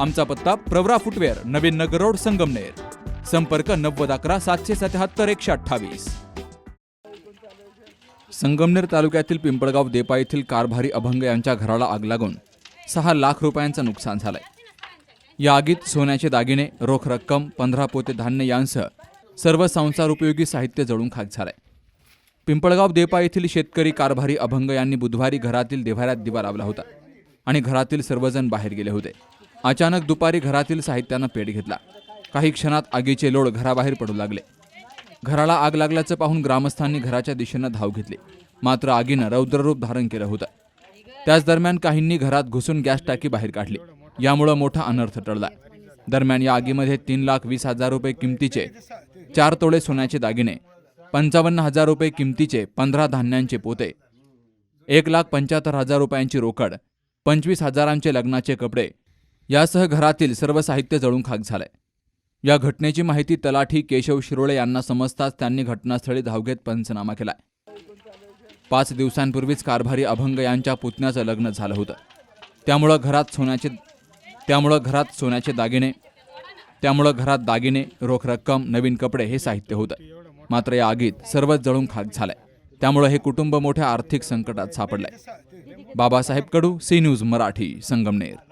आमचा पत्ता Pravara footwear Navin Nagar road Sangamner. संपर्क नव्वद अकरा सातशे सत्याहत्तर एकशे अठ्ठावीस. संगमनेर तालुक्यातील पिंपळगाव देपा येथील कारभारी अभंग यांच्या घराला आग लागून सहा लाख रुपयांचं नुकसान झालंय. या आगीत सोन्याचे दागिने रोख रक्कम पंधरा पोते धान्य यांसह सर्व संसार उपयोगी साहित्य जळून खाक झालंय. पिंपळगाव देपा येथील शेतकरी कारभारी अभंग यांनी बुधवारी घरातील देव्हाऱ्यात दिवा लावला होता आणि घरातील सर्वजण बाहेर गेले होते. अचानक दुपारी घरातील साहित्यानं पेट घेतला. काही क्षणात आगीचे लोळ घराबाहेर पडू लागले. घराला आग लागल्याचं पाहून ग्रामस्थांनी घराच्या दिशेनं धाव घेतली. मात्र आगीनं रौद्ररूप धारण केलं होतं. त्याच दरम्यान काहींनी घरात घुसून गॅस टाकी बाहेर काढली. यामुळं मोठा अनर्थ टळला. दरम्यान या आगीमध्ये तीन लाख वीस हजार रुपये किमतीचे चार तोळे सोन्याचे दागिने पंचावन्न हजार रुपये किमतीचे पंधरा धान्यांचे पोते एक लाख पंच्याहत्तर हजार रुपयांची रोकड पंचवीस हजारांचे लग्नाचे कपडे यासह घरातील सर्व साहित्य जळून खाक झालंय. या घटनेची माहिती तलाठी केशव शिरोळे यांना समजताच त्यांनी घटनास्थळी धाव घेत पंचनामा केलाय. पाच दिवसांपूर्वीच कारभारी अभंग यांच्या पुतण्याचं लग्न झालं होतं. त्यामुळं घरात सोन्याचे त्यामुळं घरात सोन्याचे दागिने त्यामुळं घरात दागिने रोख रक्कम नवीन कपडे हे साहित्य होतं. मात्र या आगीत सर्वच जळून खाक झालंय. त्यामुळं हे कुटुंब मोठ्या आर्थिक संकटात सापडलंय. Babasaheb Kadu C news Marathi Sangamner.